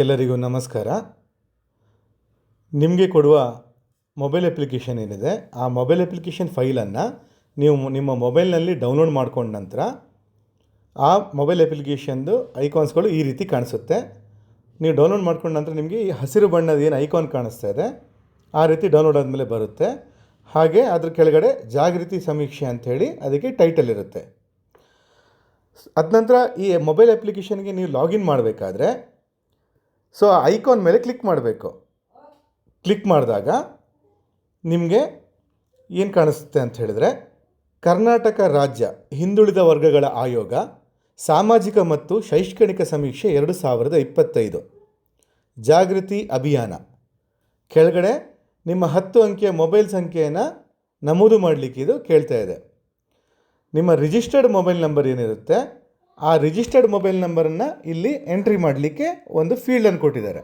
ಎಲ್ಲರಿಗೂ ನಮಸ್ಕಾರ. ನಿಮಗೆ ಕೊಡುವ ಮೊಬೈಲ್ ಅಪ್ಲಿಕೇಶನ್ ಏನಿದೆ, ಆ ಮೊಬೈಲ್ ಅಪ್ಲಿಕೇಶನ್ ಫೈಲನ್ನು ನೀವು ನಿಮ್ಮ ಮೊಬೈಲ್ನಲ್ಲಿ ಡೌನ್ಲೋಡ್ ಮಾಡ್ಕೊಂಡ ನಂತರ ಆ ಮೊಬೈಲ್ ಅಪ್ಲಿಕೇಶನ್ದು ಐಕಾನ್ಸ್ಗಳು ಈ ರೀತಿ ಕಾಣಿಸುತ್ತೆ. ನೀವು ಡೌನ್ಲೋಡ್ ಮಾಡ್ಕೊಂಡ ನಂತರ ನಿಮಗೆ ಈ ಹಸಿರು ಬಣ್ಣದ ಏನು ಐಕಾನ್ ಕಾಣಿಸ್ತಾ ಇದೆ, ಆ ರೀತಿ ಡೌನ್ಲೋಡ್ ಆದಮೇಲೆ ಬರುತ್ತೆ. ಹಾಗೆ ಅದ್ರ ಕೆಳಗಡೆ ಜಾಗೃತಿ ಸಮೀಕ್ಷೆ ಅಂಥೇಳಿ ಅದಕ್ಕೆ ಟೈಟಲ್ ಇರುತ್ತೆ. ಅದ ನಂತರ ಈ ಮೊಬೈಲ್ ಅಪ್ಲಿಕೇಶನ್ಗೆ ನೀವು ಲಾಗಿನ್ ಮಾಡಬೇಕಾದ್ರೆ ಸೊ ಐಕಾನ್ ಮೇಲೆ ಕ್ಲಿಕ್ ಮಾಡಬೇಕು. ಕ್ಲಿಕ್ ಮಾಡಿದಾಗ ನಿಮಗೆ ಏನು ಕಾಣಿಸುತ್ತೆ ಅಂತ ಹೇಳಿದ್ರೆ, ಕರ್ನಾಟಕ ರಾಜ್ಯ, ಹಿಂದುಳಿದ ವರ್ಗಗಳ ಆಯೋಗ, ಸಾಮಾಜಿಕ ಮತ್ತು ಶೈಕ್ಷಣಿಕ ಸಮೀಕ್ಷೆ ಎರಡು ಸಾವಿರದ ಇಪ್ಪತ್ತೈದು. ಜಾಗೃತಿ ಅಭಿಯಾನ. ಕೆಳಗಡೆ ನಿಮ್ಮ ಹತ್ತು ಅಂಕೆಯ ಮೊಬೈಲ್ ಸಂಖ್ಯೆಯನ್ನು ನಮೂದು ಮಾಡಲಿಕ್ಕೆ ಇದು ಕೇಳ್ತಾ ಇದೆ. ನಿಮ್ಮ ರಿಜಿಸ್ಟರ್ಡ್ ಮೊಬೈಲ್ ನಂಬರ್ ಏನಿರುತ್ತೆ ಆ ರಿಜಿಸ್ಟರ್ಡ್ ಮೊಬೈಲ್ ನಂಬರನ್ನು ಇಲ್ಲಿ ಎಂಟ್ರಿ ಮಾಡಲಿಕ್ಕೆ ಒಂದು ಫೀಲ್ಡನ್ನು ಕೊಟ್ಟಿದ್ದಾರೆ.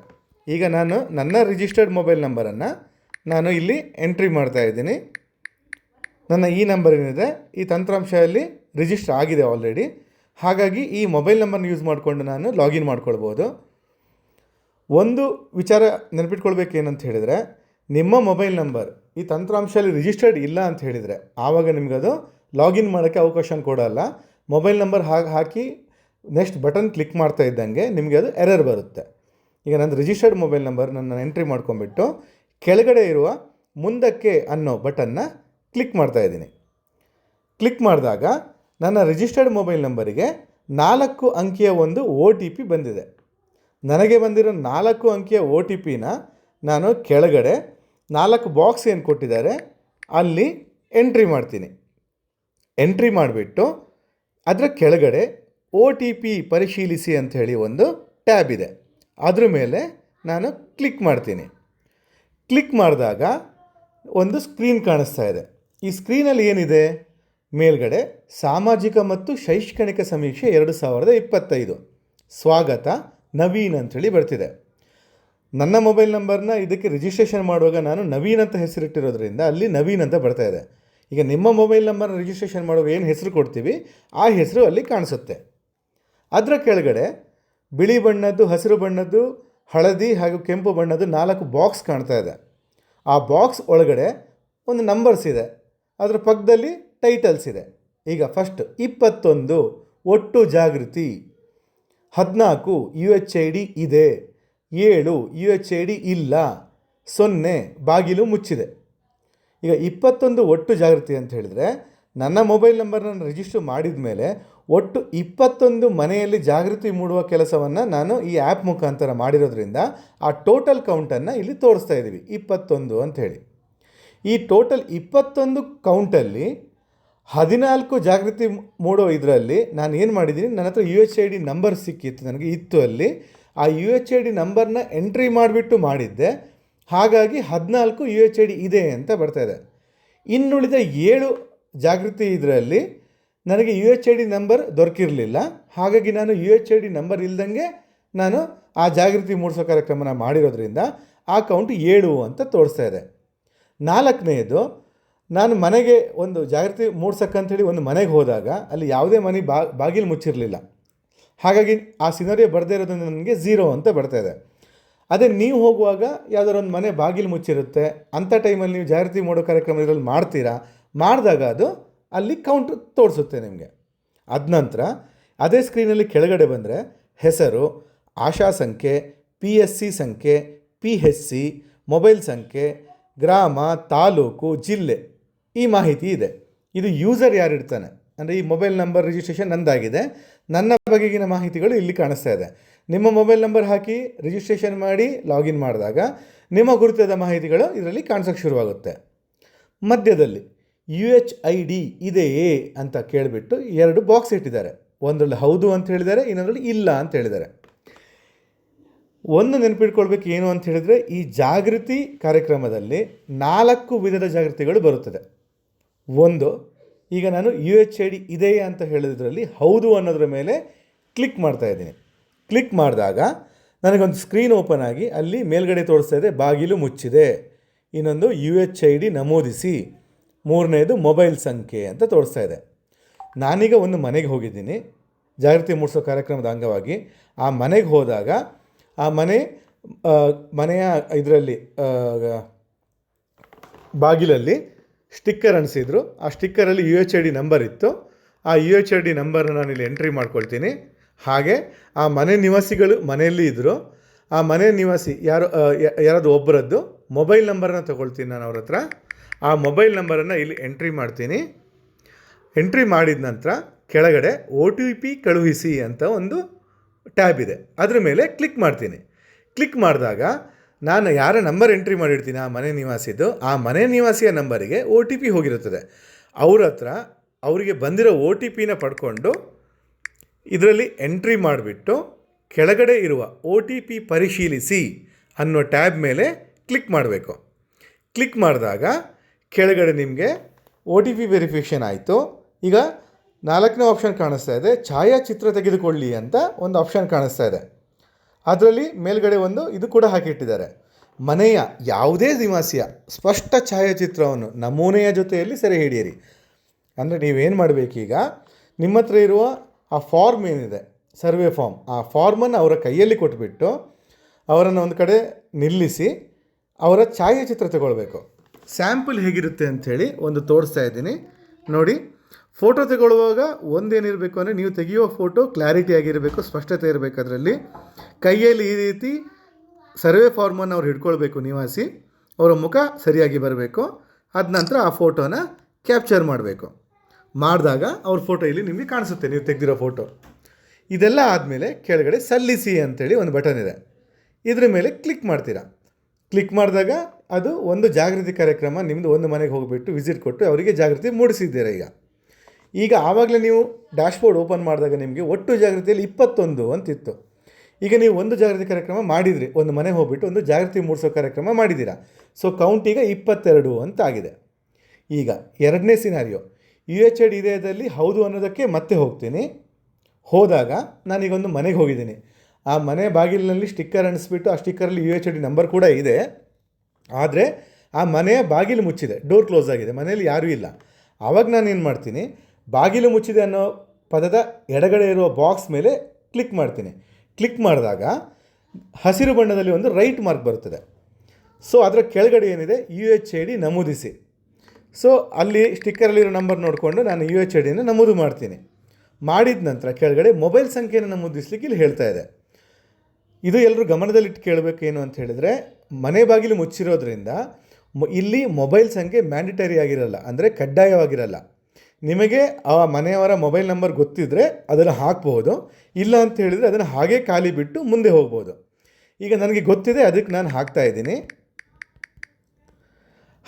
ಈಗ ನಾನು ನನ್ನ ರಿಜಿಸ್ಟರ್ಡ್ ಮೊಬೈಲ್ ನಂಬರನ್ನು ನಾನು ಇಲ್ಲಿ ಎಂಟ್ರಿ ಮಾಡ್ತಾ ಇದ್ದೀನಿ. ನನ್ನ ಈ ನಂಬರ್ ಏನಿದೆ? ಈ ತಂತ್ರಾಂಶದಲ್ಲಿ ರಿಜಿಸ್ಟರ್ ಆಗಿದೆ ಆಲ್ರೆಡಿ ಹಾಗಾಗಿ ಈ ಮೊಬೈಲ್ ನಂಬರ್ನ ಯೂಸ್ ಮಾಡಿಕೊಂಡು ನಾನು ಲಾಗಿನ್ ಮಾಡ್ಕೊಳ್ಬೋದು. ಒಂದು ವಿಚಾರ ನೆನಪಿಟ್ಕೊಳ್ಬೇಕೇನಂತ ಹೇಳಿದರೆ, ನಿಮ್ಮ ಮೊಬೈಲ್ ನಂಬರ್ ಈ ತಂತ್ರಾಂಶದಲ್ಲಿ ರಿಜಿಸ್ಟರ್ಡ್ ಇಲ್ಲ ಅಂತ ಹೇಳಿದರೆ, ಆವಾಗ ನಿಮಗದು ಲಾಗಿನ್ ಮಾಡೋಕ್ಕೆ ಅವಕಾಶ ಕೊಡಲ್ಲ ಮೊಬೈಲ್ ನಂಬರ್ ಹಾಗೆ ಹಾಕಿ ನೆಕ್ಸ್ಟ್ ಬಟನ್ ಕ್ಲಿಕ್ ಮಾಡ್ತಾ ಇದ್ದಂಗೆ ನಿಮಗೆ ಅದು ಎರರ್ ಬರುತ್ತೆ. ಈಗ ನಂದು ರಿಜಿಸ್ಟರ್ಡ್ ಮೊಬೈಲ್ ನಂಬರ್ ನನ್ನ ಎಂಟ್ರಿ ಮಾಡ್ಕೊಂಬಿಟ್ಟು ಕೆಳಗಡೆ ಇರುವ ಮುಂದಕ್ಕೆ ಅನ್ನೋ ಬಟನ್ನ ಕ್ಲಿಕ್ ಮಾಡ್ತಾ ಇದ್ದೀನಿ. ಕ್ಲಿಕ್ ಮಾಡಿದಾಗ ನನ್ನ ರಿಜಿಸ್ಟರ್ಡ್ ಮೊಬೈಲ್ ನಂಬರಿಗೆ ನಾಲ್ಕು ಅಂಕಿಯ ಒಂದು ಒ ಟಿ ಪಿ ಬಂದಿದೆ. ನನಗೆ ಬಂದಿರೋ ನಾಲ್ಕು ಅಂಕಿಯ ಒ ಟಿ ಪಿನ ನಾನು ಕೆಳಗಡೆ ನಾಲ್ಕು ಬಾಕ್ಸ್ ಏನು ಕೊಟ್ಟಿದ್ದಾರೆ ಅಲ್ಲಿ ಎಂಟ್ರಿ ಮಾಡ್ತೀನಿ. ಎಂಟ್ರಿ ಮಾಡಿಬಿಟ್ಟು ಅದರ ಕೆಳಗಡೆ ಒ ಟಿ ಪಿ ಪರಿಶೀಲಿಸಿ ಅಂಥೇಳಿ ಒಂದು ಟ್ಯಾಬ್ ಇದೆ. ಅದ್ರ ಮೇಲೆ ನಾನು ಕ್ಲಿಕ್ ಮಾಡ್ತೀನಿ. ಕ್ಲಿಕ್ ಮಾಡಿದಾಗ ಒಂದು ಸ್ಕ್ರೀನ್ ಕಾಣಿಸ್ತಾ ಇದೆ. ಈ ಸ್ಕ್ರೀನಲ್ಲಿ ಏನಿದೆ? ಮೇಲ್ಗಡೆ ಸಾಮಾಜಿಕ ಮತ್ತು ಶೈಕ್ಷಣಿಕ ಸಮೀಕ್ಷೆ ಎರಡು ಸಾವಿರದ ಇಪ್ಪತ್ತೈದು. ಸ್ವಾಗತ, ನವೀನ್ ಅಂಥೇಳಿ ಬರ್ತಿದೆ. ನನ್ನ ಮೊಬೈಲ್ ನಂಬರ್ನ ಇದಕ್ಕೆ ರಿಜಿಸ್ಟ್ರೇಷನ್ ಮಾಡುವಾಗ ನಾನು ನವೀನ್ ಅಂತ ಹೆಸರಿಟ್ಟಿರೋದ್ರಿಂದ ಅಲ್ಲಿ ನವೀನ್ ಅಂತ ಬರ್ತಾ ಇದೆ. ಈಗ ನಿಮ್ಮ ಮೊಬೈಲ್ ನಂಬರ್ನ ರಿಜಿಸ್ಟ್ರೇಷನ್ ಮಾಡುವಾಗ ಏನು ಹೆಸರು ಕೊಡ್ತೀವಿ? ಆ ಹೆಸರು ಅಲ್ಲಿ ಕಾಣಿಸುತ್ತೆ. ಅದರ ಕೆಳಗಡೆ ಬಿಳಿ ಬಣ್ಣದ್ದು, ಹಸಿರು ಬಣ್ಣದ್ದು, ಹಳದಿ ಹಾಗೂ ಕೆಂಪು ಬಣ್ಣದ್ದು ನಾಲ್ಕು ಬಾಕ್ಸ್ ಕಾಣ್ತಾ ಇದೆ. ಆ ಬಾಕ್ಸ್ ಒಳಗಡೆ ಒಂದು ನಂಬರ್ಸ್ ಇದೆ. ಅದರ ಪಕ್ಕದಲ್ಲಿ ಟೈಟಲ್ಸ್ ಇದೆ. ಈಗ ಫಸ್ಟ್ ಇಪ್ಪತ್ತೊಂದು, ಒಟ್ಟು ಜಾಗೃತಿ. ಹದಿನಾಲ್ಕು ಯು ಎಚ್ ಐ ಡಿ ಇದೆ. ಏಳು ಯು ಎಚ್ ಐ ಡಿ ಇಲ್ಲ. ಸೊನ್ನೆ, ಬಾಗಿಲು ಮುಚ್ಚಿದೆ. ಈಗ ಇಪ್ಪತ್ತೊಂದು ಒಟ್ಟು ಜಾಗೃತಿ ಅಂತ ಹೇಳಿದರೆ ನನ್ನ ಮೊಬೈಲ್ ನಂಬರ್ನ ರಿಜಿಸ್ಟರ್ ಮಾಡಿದ ಮೇಲೆ ಒಟ್ಟು ಇಪ್ಪತ್ತೊಂದು ಮನೆಯಲ್ಲಿ ಜಾಗೃತಿ ಮೂಡುವ ಕೆಲಸವನ್ನು ನಾನು ಈ ಆ್ಯಪ್ ಮುಖಾಂತರ ಮಾಡಿರೋದ್ರಿಂದ ಆ ಟೋಟಲ್ ಕೌಂಟನ್ನು ಇಲ್ಲಿ ತೋರಿಸ್ತಾ ಇದ್ದೀವಿ ಇಪ್ಪತ್ತೊಂದು ಅಂಥೇಳಿ ಈ ಟೋಟಲ್ ಇಪ್ಪತ್ತೊಂದು ಕೌಂಟಲ್ಲಿ ಹದಿನಾಲ್ಕು ಜಾಗೃತಿ ಮೂಡೋ ಇದರಲ್ಲಿ ನಾನು ಏನು ಮಾಡಿದ್ದೀನಿ? ನನ್ನ ಹತ್ರ U H I D number ಸಿಕ್ಕಿತ್ತು, ನನಗೆ ಇತ್ತು ಅಲ್ಲಿ. ಆ ಯು ಎಚ್ ಐ ಡಿ ನಂಬರ್ನ ಎಂಟ್ರಿ ಮಾಡಿಬಿಟ್ಟು ಮಾಡಿದ್ದೆ. ಹಾಗಾಗಿ ಹದಿನಾಲ್ಕು ಯು ಎಚ್ ಐ ಡಿ ಇದೆ ಅಂತ ಬರ್ತಾ ಇದೆ. ಇನ್ನುಳಿದ ಏಳು ಜಾಗೃತಿ ಇದರಲ್ಲಿ ನನಗೆ U H I D number ದೊರಕಿರಲಿಲ್ಲ. ಹಾಗಾಗಿ ನಾನು U H I D number ಇಲ್ದಂಗೆ ನಾನು ಆ ಜಾಗೃತಿ ಮೂಡಿಸೋ ಕಾರ್ಯಕ್ರಮನ ಮಾಡಿರೋದ್ರಿಂದ ಆ ಕೌಂಟ್ ಏಳು ಅಂತ ತೋರಿಸ್ತಾ ಇದೆ. ನಾಲ್ಕನೆಯದು ನಾನು ಮನೆಗೆ ಒಂದು ಜಾಗೃತಿ ಮೂಡ್ಸಕ್ಕಂಥೇಳಿ ಒಂದು ಮನೆಗೆ ಹೋದಾಗ ಅಲ್ಲಿ ಯಾವುದೇ ಮನೆ ಬಾ, ಬಾಗಿಲು ಮುಚ್ಚಿರಲಿಲ್ಲ. ಹಾಗಾಗಿ ಆ ಸಿನರಿಯೋ ಬರದೇ ಇರೋದನ್ನು ನನಗೆ ಝೀರೋ ಅಂತ ಬರ್ತಾ ಇದೆ. ಅದೇ ನೀವು ಹೋಗುವಾಗ ಯಾವ್ದಾದ್ರು ಒಂದು ಮನೆ ಬಾಗಿಲು ಮುಚ್ಚಿರುತ್ತೆ ಅಂಥ ಟೈಮಲ್ಲಿ ನೀವು ಜಾಗೃತಿ ಮಾಡೋ ಕಾರ್ಯಕ್ರಮ ಇದರಲ್ಲಿ ಮಾಡ್ತೀರಾ? ಮಾಡಿದಾಗ ಅದು ಅಲ್ಲಿ ಕೌಂಟ್ ತೋರಿಸುತ್ತೆ ನಿಮಗೆ. ಅದ ನಂತರ ಅದೇ ಸ್ಕ್ರೀನಲ್ಲಿ ಕೆಳಗಡೆ ಬಂದರೆ ಹೆಸರು, ಆಶಾ ಸಂಖ್ಯೆ ಪಿ ಎಸ್ ಸಿ ಸಂಖ್ಯೆ ಪಿ ಎಸ್ ಸಿ ಮೊಬೈಲ್ ಸಂಖ್ಯೆ, ಗ್ರಾಮ, ತಾಲೂಕು, ಜಿಲ್ಲೆ ಈ ಮಾಹಿತಿ ಇದೆ. ಇದು ಯೂಸರ್ ಯಾರು ಇರ್ತಾನೆ ಅಂದರೆ ಈ ಮೊಬೈಲ್ ನಂಬರ್ ರಿಜಿಸ್ಟ್ರೇಷನ್ ನಂದಾಗಿದೆ. ನನ್ನ ಬಗೆಗಿನ ಮಾಹಿತಿಗಳು ಇಲ್ಲಿ ಕಾಣಿಸ್ತಾ ಇದೆ. ನಿಮ್ಮ ಮೊಬೈಲ್ ನಂಬರ್ ಹಾಕಿ ರಿಜಿಸ್ಟ್ರೇಷನ್ ಮಾಡಿ ಲಾಗಿನ್ ಮಾಡಿದಾಗ ನಿಮ್ಮ ಗುರುತಾದ ಮಾಹಿತಿಗಳು ಇದರಲ್ಲಿ ಕಾಣಿಸೋಕ್ಕೆ ಶುರುವಾಗುತ್ತೆ. ಮಧ್ಯದಲ್ಲಿ ಯು ಎಚ್ ಐ ಡಿ ಇದೆಯೇ ಅಂತ ಕೇಳಿಬಿಟ್ಟು ಎರಡು ಬಾಕ್ಸ್ ಇಟ್ಟಿದ್ದಾರೆ. ಒಂದರಲ್ಲಿ ಹೌದು ಅಂತ ಹೇಳಿದ್ದಾರೆ, ಇನ್ನೊಂದರಲ್ಲಿ ಇಲ್ಲ ಅಂತ ಹೇಳಿದ್ದಾರೆ. ಒಂದು ನೆನಪಿಟ್ಕೊಳ್ಬೇಕು ಏನು ಅಂತ ಹೇಳಿದರೆ ಈ ಜಾಗೃತಿ ಕಾರ್ಯಕ್ರಮದಲ್ಲಿ ನಾಲ್ಕು ವಿಧದ ಜಾಗೃತಿಗಳು ಬರುತ್ತದೆ. ಒಂದು, ಈಗ ನಾನು ಯು ಎಚ್ ಐ ಡಿ ಇದೆಯೇ ಅಂತ ಹೇಳಿದ್ರಲ್ಲಿ ಹೌದು ಅನ್ನೋದ್ರ ಮೇಲೆ ಕ್ಲಿಕ್ ಮಾಡ್ತಾ ಇದ್ದೀನಿ. ಕ್ಲಿಕ್ ಮಾಡಿದಾಗ ನನಗೊಂದು ಸ್ಕ್ರೀನ್ ಓಪನ್ ಆಗಿ ಅಲ್ಲಿ ಮೇಲ್ಗಡೆ ತೋರಿಸ್ತಾ ಇದೆ, ಬಾಗಿಲು ಮುಚ್ಚಿದೆ. ಇನ್ನೊಂದು ಯು ಎಚ್ ಐ ಡಿ ನಮೂದಿಸಿ. ಮೂರನೇದು ಮೊಬೈಲ್ ಸಂಖ್ಯೆ ಅಂತ ತೋರಿಸ್ತಾ ಇದೆ. ನಾನೀಗ ಒಂದು ಮನೆಗೆ ಹೋಗಿದ್ದೀನಿ. ಜಾಗೃತಿ ಮೂಡಿಸೋ ಕಾರ್ಯಕ್ರಮದ ಅಂಗವಾಗಿ. ಆ ಮನೆಗೆ ಹೋದಾಗ ಆ ಮನೆ ಮನೆಯ ಇದರಲ್ಲಿ ಬಾಗಿಲಲ್ಲಿ ಸ್ಟಿಕ್ಕರ್ ಅನಿಸಿದ್ರು. ಆ ಸ್ಟಿಕ್ಕರಲ್ಲಿ U H I D number ಇತ್ತು. ಆ ಯು ಎಚ್ ಐ ಡಿ ನಂಬರ್ನ ಇಲ್ಲಿ ಎಂಟ್ರಿ ಮಾಡ್ಕೊಳ್ತೀನಿ. ಹಾಗೆ ಆ ಮನೆ ನಿವಾಸಿಗಳು ಮನೆಯಲ್ಲಿ ಇದ್ದರು ಆ ಮನೆ ನಿವಾಸಿ ಯಾರು ಯಾರಾದರೂ ಒಬ್ಬರದ್ದು ಮೊಬೈಲ್ ನಂಬರನ್ನ ತೊಗೊಳ್ತೀನಿ ನಾನು ಅವ್ರ ಹತ್ರ ಆ ಮೊಬೈಲ್ ನಂಬರನ್ನು ಇಲ್ಲಿ ಎಂಟ್ರಿ ಮಾಡ್ತೀನಿ. ಎಂಟ್ರಿ ಮಾಡಿದ ನಂತರ ಕೆಳಗಡೆ ಒ ಟಿ ಪಿ ಕಳುಹಿಸಿ ಅಂತ ಒಂದು ಟ್ಯಾಬ್ ಇದೆ. ಅದರ ಮೇಲೆ ಕ್ಲಿಕ್ ಮಾಡ್ತೀನಿ. ಕ್ಲಿಕ್ ಮಾಡಿದಾಗ ನಾನು ಯಾರ ನಂಬರ್ ಎಂಟ್ರಿ ಮಾಡಿರ್ತೀನಿ ಆ ಮನೆ ನಿವಾಸಿದ್ದು ಆ ಮನೆ ನಿವಾಸಿಯ ನಂಬರಿಗೆ ಒ ಟಿ ಪಿ ಹೋಗಿರುತ್ತದೆ. ಅವ್ರ ಹತ್ರ ಅವರಿಗೆ ಬಂದಿರೋ ಒ ಟಿ ಪಿನ ಪಡ್ಕೊಂಡು ಇದರಲ್ಲಿ ಎಂಟ್ರಿ ಮಾಡಿಬಿಟ್ಟು ಕೆಳಗಡೆ ಇರುವ ಒ ಟಿ ಪಿ ಪರಿಶೀಲಿಸಿ ಅನ್ನೋ ಟ್ಯಾಬ್ ಮೇಲೆ ಕ್ಲಿಕ್ ಮಾಡಬೇಕು. ಕ್ಲಿಕ್ ಮಾಡಿದಾಗ ಕೆಳಗಡೆ ನಿಮಗೆ ಒ ಟಿ ಪಿ ವೆರಿಫಿಕೇಷನ್ ಆಯಿತು. ಈಗ ನಾಲ್ಕನೇ ಆಪ್ಷನ್ ಕಾಣಿಸ್ತಾ ಇದೆ, ಛಾಯಾಚಿತ್ರ ತೆಗೆದುಕೊಳ್ಳಿ ಅಂತ ಒಂದು ಆಪ್ಷನ್ ಕಾಣಿಸ್ತಾ ಇದೆ. ಅದರಲ್ಲಿ ಮೇಲ್ಗಡೆ ಒಂದು ಇದು ಕೂಡ ಹಾಕಿಟ್ಟಿದ್ದಾರೆ. ಮನೆಯ ಯಾವುದೇ ನಿವಾಸಿಯ ಸ್ಪಷ್ಟ ಛಾಯಾಚಿತ್ರವನ್ನು ನಮೂನೆಯ ಜೊತೆಯಲ್ಲಿ ಸೆರೆ ಹಿಡಿಯಿರಿ. ಅಂದರೆ ನೀವೇನು ಮಾಡಬೇಕೀಗ, ನಿಮ್ಮ ಹತ್ರ ಇರುವ ಆ ಫಾರ್ಮ್ ಏನಿದೆ? ಸರ್ವೆ ಫಾರ್ಮ್ ಆ ಫಾರ್ಮನ್ನು ಅವರ ಕೈಯಲ್ಲಿ ಕೊಟ್ಬಿಟ್ಟು ಅವರನ್ನು ಒಂದು ಕಡೆ ನಿಲ್ಲಿಸಿ ಅವರ ಛಾಯಾಚಿತ್ರ ತಗೊಳ್ಬೇಕು. ಸ್ಯಾಂಪಲ್ ಹೇಗಿರುತ್ತೆ ಅಂಥೇಳಿ ಒಂದು ತೋರಿಸ್ತಾ ಇದ್ದೀನಿ. ನೋಡಿ ಫೋಟೋ ತಗೊಳ್ಳುವಾಗ ಒಂದೇನಿರಬೇಕು ಅಂದರೆ ನೀವು ತೆಗೆಯುವ ಫೋಟೋ ಕ್ಲಾರಿಟಿ ಆಗಿರಬೇಕು, ಸ್ಪಷ್ಟತೆ ಇರಬೇಕು ಅದರಲ್ಲಿ. ಕೈಯಲ್ಲಿ ಈ ರೀತಿ ಸರ್ವೆ ಫಾರ್ಮನ್ನು ಅವ್ರು ಹಿಡ್ಕೊಳ್ಬೇಕು ನಿವಾಸಿ. ಅವರ ಮುಖ ಸರಿಯಾಗಿ ಬರಬೇಕು. ಅದ ನಂತರ ಆ ಫೋಟೋನ ಕ್ಯಾಪ್ಚರ್ ಮಾಡಬೇಕು. ಮಾಡಿದಾಗ ಅವ್ರ ಫೋಟೋ ಇಲ್ಲಿ ನಿಮಗೆ ಕಾಣಿಸುತ್ತೆ, ನೀವು ತೆಗೆದಿರೋ ಫೋಟೋ ಇದೆಲ್ಲ ಆದಮೇಲೆ ಕೆಳಗಡೆ ಸಲ್ಲಿಸಿ ಅಂತೇಳಿ ಒಂದು ಬಟನ್ ಇದೆ. ಇದ್ರ ಮೇಲೆ ಕ್ಲಿಕ್ ಮಾಡ್ತೀರಾ? ಕ್ಲಿಕ್ ಮಾಡಿದಾಗ ಅದು ಒಂದು ಜಾಗೃತಿ ಕಾರ್ಯಕ್ರಮ ನಿಮ್ಮದು ಒಂದು ಮನೆಗೆ ಹೋಗಿಬಿಟ್ಟು ವಿಸಿಟ್ ಕೊಟ್ಟು ಅವರಿಗೆ ಜಾಗೃತಿ ಮೂಡಿಸಿದ್ದೀರಾ ಈಗ? ಈಗ ಆವಾಗಲೇ ನೀವು ಡ್ಯಾಶ್ಬೋರ್ಡ್ ಓಪನ್ ಮಾಡಿದಾಗ ನಿಮಗೆ ಒಟ್ಟು ಜಾಗೃತಿಯಲ್ಲಿ ಇಪ್ಪತ್ತೊಂದು ಅಂತಿತ್ತು. ಈಗ ನೀವು ಒಂದು ಜಾಗೃತಿ ಕಾರ್ಯಕ್ರಮ ಮಾಡಿದಿರಿ, ಒಂದು ಮನೆಗೆ ಹೋಗ್ಬಿಟ್ಟು ಒಂದು ಜಾಗೃತಿ ಮೂಡಿಸೋ ಕಾರ್ಯಕ್ರಮ ಮಾಡಿದ್ದೀರಾ? ಸೊ ಕೌಂಟ್ ಈಗ ಇಪ್ಪತ್ತೆರಡು ಅಂತ ಆಗಿದೆ. ಈಗ ಎರಡನೇ ಸಿನಾರಿಯೋ ಯು ಎಚ್ ಎಡ್ ಇದೆಯಲ್ಲಿ ಹೌದು ಅನ್ನೋದಕ್ಕೆ ಮತ್ತೆ ಹೋಗ್ತೀನಿ. ಹೋದಾಗ ನಾನೀಗೊಂದು ಮನೆಗೆ ಹೋಗಿದ್ದೀನಿ. ಆ ಮನೆ ಬಾಗಿಲಿನಲ್ಲಿ ಸ್ಟಿಕ್ಕರ್ ಅಣಿಸ್ಬಿಟ್ಟು ಆ ಸ್ಟಿಕ್ಕರಲ್ಲಿ U H I D number ಕೂಡ ಇದೆ. ಆದರೆ ಆ ಮನೆಯ ಬಾಗಿಲು ಮುಚ್ಚಿದೆ. ಡೋರ್ ಕ್ಲೋಸ್ ಆಗಿದೆ. ಮನೆಯಲ್ಲಿ ಯಾರೂ ಇಲ್ಲ. ಆವಾಗ ನಾನು ಏನು ಮಾಡ್ತೀನಿ? ಬಾಗಿಲು ಮುಚ್ಚಿದೆ ಅನ್ನೋ ಪದದ ಎಡಗಡೆ ಇರುವ ಬಾಕ್ಸ್ ಮೇಲೆ ಕ್ಲಿಕ್ ಮಾಡ್ತೀನಿ. ಕ್ಲಿಕ್ ಮಾಡಿದಾಗ ಹಸಿರು ಬಣ್ಣದಲ್ಲಿ ಒಂದು ರೈಟ್ ಮಾರ್ಕ್ ಬರುತ್ತದೆ. ಸೊ, ಅದರ ಕೆಳಗಡೆ ಏನಿದೆ? ಯು ಎಚ್ ಐ ಡಿ ನಮೂದಿಸಿ. ಸೊ ಅಲ್ಲಿ ಸ್ಟಿಕ್ಕರಲ್ಲಿರೋ ನಂಬರ್ ನೋಡಿಕೊಂಡು ನಾನು ಯು ಎಚ್ ಐ ನಮೂದು ಮಾಡ್ತೀನಿ. ಮಾಡಿದ ನಂತರ ಕೆಳಗಡೆ ಮೊಬೈಲ್ ಸಂಖ್ಯೆಯನ್ನು ನಮೂದಿಸ್ಲಿಕ್ಕೆ ಇಲ್ಲಿ ಹೇಳ್ತಾ ಇದೆ. ಇದು ಎಲ್ಲರೂ ಗಮನದಲ್ಲಿಟ್ಟು ಕೇಳಬೇಕೇನು ಅಂತ ಹೇಳಿದರೆ, ಮನೆ ಬಾಗಿಲು ಮುಚ್ಚಿರೋದ್ರಿಂದ ಇಲ್ಲಿ ಮೊಬೈಲ್ ಸಂಖ್ಯೆ ಮ್ಯಾಂಡಿಟರಿ ಆಗಿರಲ್ಲ, ಅಂದರೆ ಕಡ್ಡಾಯವಾಗಿರಲ್ಲ. ನಿಮಗೆ ಆ ಮನೆಯವರ ಮೊಬೈಲ್ ನಂಬರ್ ಗೊತ್ತಿದ್ದರೆ ಅದನ್ನು ಹಾಕ್ಬೋದು, ಇಲ್ಲ ಅಂತ ಹೇಳಿದರೆ ಅದನ್ನು ಹಾಗೇ ಖಾಲಿ ಬಿಟ್ಟು ಮುಂದೆ ಹೋಗ್ಬೋದು. ಈಗ ನನಗೆ ಗೊತ್ತಿದೆ, ಅದಕ್ಕೆ ನಾನು ಹಾಕ್ತಾ ಇದ್ದೀನಿ.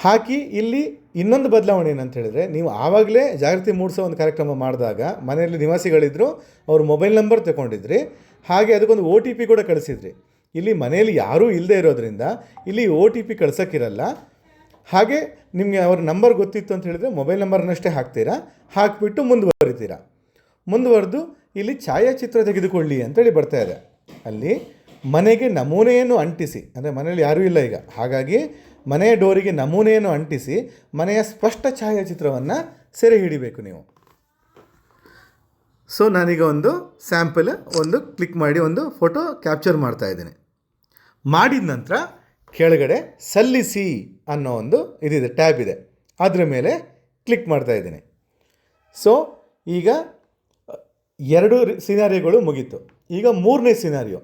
ಹಾಕಿ ಇಲ್ಲಿ ಇನ್ನೊಂದು ಬದಲಾವಣೆ ಏನಂತ ಹೇಳಿದ್ರೆ, ನೀವು ಆವಾಗಲೇ ಜಾಗೃತಿ ಮೂಡಿಸೋ ಒಂದು ಕಾರ್ಯಕ್ರಮ ಮಾಡಿದಾಗ ಮನೆಯಲ್ಲಿ ನಿವಾಸಿಗಳಿದ್ದರು ಅವ್ರ ಮೊಬೈಲ್ ನಂಬರ್ ತಗೊಂಡಿದ್ರಿ, ಹಾಗೆ ಅದಕ್ಕೊಂದು ಒ ಟಿ ಪಿ ಕೂಡ ಕಳಿಸಿದ್ರಿ. ಇಲ್ಲಿ ಮನೆಯಲ್ಲಿ ಯಾರೂ ಇಲ್ಲದೆ ಇರೋದ್ರಿಂದ ಇಲ್ಲಿ ಒ ಟಿ ಪಿ ಕಳ್ಸೋಕ್ಕಿರಲ್ಲ. ಹಾಗೆ ನಿಮಗೆ ಅವ್ರ ನಂಬರ್ ಗೊತ್ತಿತ್ತು ಅಂತ ಹೇಳಿದರೆ ಮೊಬೈಲ್ ನಂಬರ್ನಷ್ಟೇ ಹಾಕ್ತೀರಾ? ಹಾಕಿಬಿಟ್ಟು ಮುಂದುವರಿತೀರಾ? ಮುಂದುವರೆದು ಇಲ್ಲಿ ಛಾಯಾಚಿತ್ರ ತೆಗೆದುಕೊಳ್ಳಿ ಅಂತೇಳಿ ಬರ್ತಾ ಇದೆ. ಅಲ್ಲಿ ಮನೆಗೆ ನಮೂನೆಯನ್ನು ಅಂಟಿಸಿ, ಅಂದರೆ ಮನೆಯಲ್ಲಿ ಯಾರೂ ಇಲ್ಲ ಈಗ. ಹಾಗಾಗಿ ಮನೆಯ ಡೋರಿಗೆ ನಮೂನೆಯನ್ನು ಅಂಟಿಸಿ ಮನೆಯ ಸ್ಪಷ್ಟ ಛಾಯಾಚಿತ್ರವನ್ನು ಸೆರೆ ಹಿಡಿಬೇಕು ನೀವು. ಸೊ ನಾನೀಗ ಒಂದು ಸ್ಯಾಂಪಲ್ ಒಂದು ಕ್ಲಿಕ್ ಮಾಡಿ, ಒಂದು ಫೋಟೋ ಕ್ಯಾಪ್ಚರ್ ಮಾಡ್ತಾ ಇದ್ದೀನಿ. ಮಾಡಿದ ನಂತರ ಕೆಳಗಡೆ ಸಲ್ಲಿಸಿ ಅನ್ನೋ ಒಂದು ಇದಿದೆ ಟ್ಯಾಬ್ ಇದೆ. ಅದರ ಮೇಲೆ ಕ್ಲಿಕ್ ಮಾಡ್ತಾ ಇದ್ದೀನಿ. ಸೊ ಈಗ ಎರಡು ಸಿನಾರಿಯೋಗಳು ಮುಗೀತು. ಈಗ ಮೂರನೇ scenario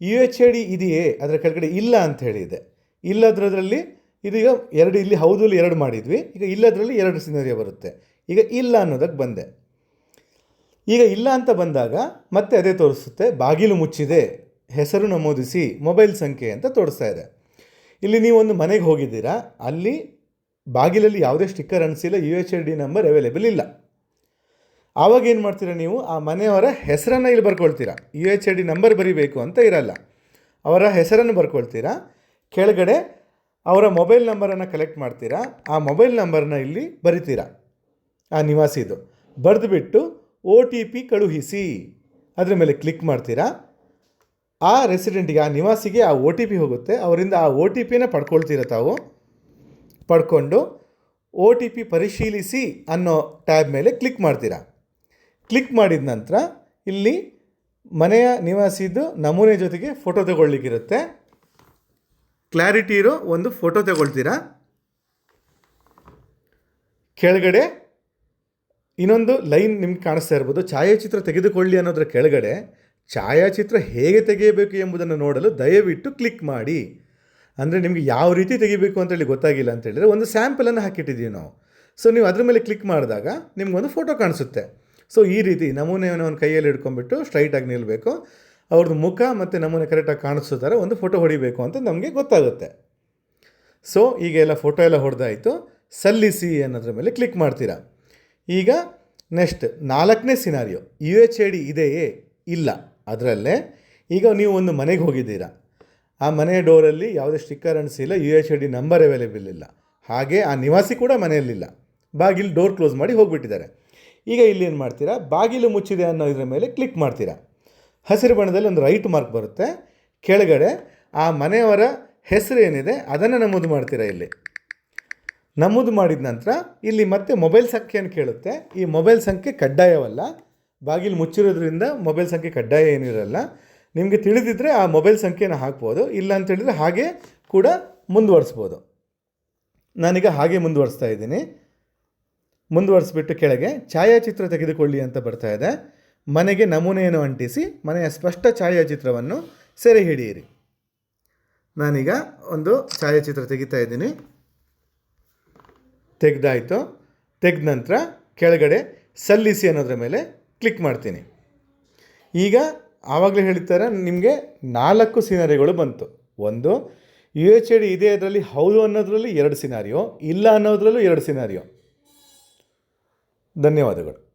U H I D ಇದೆಯೇ? ಅದರ ಕೆಳಗಡೆ ಇಲ್ಲ ಅಂತ ಹೇಳಿದೆ. ಇಲ್ಲದ್ರದ್ರಲ್ಲಿ ಇದೀಗ ಎರಡು ಇಲ್ಲಿ ಹೌದು ಇಲ್ಲಿ ಎರಡು ಮಾಡಿದ್ವಿ. ಈಗ ಇಲ್ಲದರಲ್ಲಿ ಎರಡು ಸಿನಾರಿಯೋ ಬರುತ್ತೆ. ಈಗ ಇಲ್ಲ ಅನ್ನೋದಕ್ಕೆ ಬಂದೆ. ಈಗ ಇಲ್ಲ ಅಂತ ಬಂದಾಗ ಮತ್ತೆ ಅದೇ ತೋರಿಸುತ್ತೆ. ಬಾಗಿಲು ಮುಚ್ಚಿದೆ. ಹೆಸರು ನಮೂದಿಸಿ ಮೊಬೈಲ್ ಸಂಖ್ಯೆ ಅಂತ ತೋರಿಸ್ತಾ ಇದೆ. ಇಲ್ಲಿ ನೀವೊಂದು ಮನೆಗೆ ಹೋಗಿದ್ದೀರಾ. ಅಲ್ಲಿ ಬಾಗಿಲಲ್ಲಿ ಯಾವುದೇ ಸ್ಟಿಕ್ಕರ್, ಅನಿಸಿಲ್ಲ U H I D number available ಇಲ್ಲ. ಆವಾಗ ಏನು ಮಾಡ್ತೀರಾ ನೀವು? ಆ ಮನೆಯವರ ಹೆಸರನ್ನು ಇಲ್ಲಿ ಬರ್ಕೊಳ್ತೀರಾ. U H I D number ಬರೀಬೇಕು ಅಂತ ಇರಲ್ಲ. ಅವರ ಹೆಸರನ್ನು ಬರ್ಕೊಳ್ತೀರಾ. ಕೆಳಗಡೆ ಅವರ ಮೊಬೈಲ್ ನಂಬರನ್ನು ಕಲೆಕ್ಟ್ ಮಾಡ್ತೀರಾ? ಆ ಮೊಬೈಲ್ ನಂಬರನ್ನ ಇಲ್ಲಿ ಬರಿತೀರಾ? ಆ ನಿವಾಸಿದು. ಬರೆದುಬಿಟ್ಟು ಒ ಟಿ ಪಿ ಕಳುಹಿಸಿ. ಅದರ ಮೇಲೆ ಕ್ಲಿಕ್ ಮಾಡ್ತೀರಾ? ಆ ರೆಸಿಡೆಂಟಿಗೆ ಆ ನಿವಾಸಿಗೆ ಆ ಒ ಟಿ ಪಿ ಹೋಗುತ್ತೆ. ಅವರಿಂದ ಆ ಒ ಟಿ ಪಿನ ಪಡ್ಕೊಳ್ತೀರ ತಾವು? ಪಡ್ಕೊಂಡು ಒ ಟಿ ಪಿ ಪರಿಶೀಲಿಸಿ ಅನ್ನೋ ಟ್ಯಾಬ್ ಮೇಲೆ ಕ್ಲಿಕ್ ಮಾಡ್ತೀರಾ? ಕ್ಲಿಕ್ ಮಾಡಿದ ನಂತರ ಇಲ್ಲಿ ಮನೆಯ ನಿವಾಸಿದು ನಮೂನೆ ಜೊತೆಗೆ ಫೋಟೋ ತಗೊಳ್ಳಿಕ್ಕಿರುತ್ತೆ. ಕ್ಲಾರಿಟಿ ಇರೋ ಒಂದು ಫೋಟೋ ತಗೊಳ್ತೀರಾ? ಕೆಳಗಡೆ ಇನ್ನೊಂದು ಲೈನ್ ನಿಮ್ಗೆ ಕಾಣಿಸ್ತಾ ಇರ್ಬೋದು. ಛಾಯಾಚಿತ್ರ ತೆಗೆದುಕೊಳ್ಳಿ ಅನ್ನೋದ್ರ ಕೆಳಗಡೆ ಛಾಯಾಚಿತ್ರ ಹೇಗೆ ತೆಗೆಯಬೇಕು ಎಂಬುದನ್ನು ನೋಡಲು ದಯವಿಟ್ಟು ಕ್ಲಿಕ್ ಮಾಡಿ. ಅಂದರೆ ನಿಮಗೆ ಯಾವ ರೀತಿ ತೆಗಿಬೇಕು ಅಂತೇಳಿ ಗೊತ್ತಾಗಿಲ್ಲ ಅಂತ ಹೇಳಿದ್ರೆ ಒಂದು ಸ್ಯಾಂಪಲನ್ನು ಹಾಕಿಟ್ಟಿದ್ದೀವಿ ನಾವು. ಸೊ ನೀವು ಅದ್ರ ಮೇಲೆ ಕ್ಲಿಕ್ ಮಾಡಿದಾಗ ನಿಮ್ಗೊಂದು ಫೋಟೋ ಕಾಣಿಸುತ್ತೆ. ಸೊ ಈ ರೀತಿ ನಮೂನೆಯನ್ನು ಒಂದು ಕೈಯಲ್ಲಿ ಹಿಡ್ಕೊಂಡ್ಬಿಟ್ಟು ಸ್ಟ್ರೈಟಾಗಿ ನಿಲ್ಲಬೇಕು ಅವ್ರದ್ದು ಮುಖ ಮತ್ತು ನಮ್ಮನ್ನು ಕರೆಕ್ಟಾಗಿ ಕಾಣಿಸೋ ಒಂದು ಫೋಟೋ ಹೊಡಿಬೇಕು ಅಂತ ನಮಗೆ ಗೊತ್ತಾಗುತ್ತೆ. ಸೊ ಈಗ ಎಲ್ಲ ಫೋಟೋ ಎಲ್ಲ ಹೊಡೆದಾಯಿತು. ಸಲ್ಲಿಸಿ ಅನ್ನೋದ್ರ ಮೇಲೆ ಕ್ಲಿಕ್ ಮಾಡ್ತೀರಾ? ಈಗ ನೆಕ್ಸ್ಟ್ ನಾಲ್ಕನೇ scenario U H I D ಇದೆಯೇ? ಇಲ್ಲ. ಅದರಲ್ಲೇ ಈಗ ನೀವು ಒಂದು ಮನೆಗೆ ಹೋಗಿದ್ದೀರಾ. ಆ ಮನೆಯ ಡೋರಲ್ಲಿ ಯಾವುದೇ ಸ್ಟಿಕ್ಕರ್ ಅನಿಸಿಲ್ಲ U H I D number available ಇಲ್ಲ. ಹಾಗೆ ಆ ನಿವಾಸಿ ಕೂಡ ಮನೆಯಲ್ಲಿಲ್ಲ ಬಾಗಿಲು ಡೋರ್ ಕ್ಲೋಸ್ ಮಾಡಿ ಹೋಗಿಬಿಟ್ಟಿದ್ದಾರೆ. ಈಗ ಇಲ್ಲಿ ಏನು ಮಾಡ್ತೀರಾ? ಬಾಗಿಲು ಮುಚ್ಚಿದೆ ಅನ್ನೋ ಇದರ ಮೇಲೆ ಕ್ಲಿಕ್ ಮಾಡ್ತೀರಾ? ಹಸಿರು ಬಣ್ಣದಲ್ಲಿ ಒಂದು ರೈಟ್ ಮಾರ್ಕ್ ಬರುತ್ತೆ. ಕೆಳಗಡೆ ಆ ಮನೆಯವರ ಹೆಸರು ಏನಿದೆ, ಅದನ್ನು ನಮೂದು ಮಾಡ್ತೀರಾ ಇಲ್ಲಿ. ನಮೂದು ಮಾಡಿದ ನಂತರ ಇಲ್ಲಿ ಮತ್ತೆ ಮೊಬೈಲ್ ಸಂಖ್ಯೆಯನ್ನು ಕೇಳುತ್ತೆ. ಈ ಮೊಬೈಲ್ ಸಂಖ್ಯೆ ಕಡ್ಡಾಯವಲ್ಲ. ಬಾಗಿಲು ಮುಚ್ಚಿರೋದ್ರಿಂದ ಮೊಬೈಲ್ ಸಂಖ್ಯೆ ಕಡ್ಡಾಯ ಏನಿರಲ್ಲ. ನಿಮಗೆ ತಿಳಿದಿದ್ದರೆ ಆ ಮೊಬೈಲ್ ಸಂಖ್ಯೆನ ಹಾಕ್ಬೋದು. ಇಲ್ಲ ಅಂತೇಳಿದರೆ ಹಾಗೆ ಕೂಡ ಮುಂದುವರಿಸ್ಬೋದು. ನಾನೀಗ ಹಾಗೆ ಮುಂದುವರಿಸ್ತಾ ಇದ್ದೀನಿ. ಮುಂದುವರಿಸ್ಬಿಟ್ಟು ಕೆಳಗೆ ಛಾಯಾಚಿತ್ರ ತೆಗೆದುಕೊಳ್ಳಿ ಅಂತ ಬರ್ತಾ ಇದೆ. ಮನೆಗೆ ನಮೂನೆಯನ್ನು ಅಂಟಿಸಿ ಮನೆಯ ಸ್ಪಷ್ಟ ಛಾಯಾಚಿತ್ರವನ್ನು ಸೆರೆ ಹಿಡಿಯಿರಿ. ನಾನೀಗ ಒಂದು ಛಾಯಾಚಿತ್ರ ತೆಗಿತಾ ಇದ್ದೀನಿ. ತೆಗೆದಾಯಿತು. ತೆಗೆದ ನಂತರ ಕೆಳಗಡೆ ಸಲ್ಲಿಸಿ ಅನ್ನೋದ್ರ ಮೇಲೆ ಕ್ಲಿಕ್ ಮಾಡ್ತೀನಿ. ಈಗ ಆವಾಗಲೇ ಹೇಳ್ತಾರೆ ನಿಮಗೆ ನಾಲ್ಕು ಸಿನಾರಿಗಳು ಬಂತು. ಒಂದು ಯು ಎಚ್ ಡಿ ಇದೆ ಅದರಲ್ಲಿ ಹೌದು ಅನ್ನೋದ್ರಲ್ಲಿ ಎರಡು ಸಿನಾರಿಯೋ ಇಲ್ಲ ಅನ್ನೋದ್ರಲ್ಲೂ ಎರಡು ಸಿನಾರಿಯೋ ಧನ್ಯವಾದಗಳು.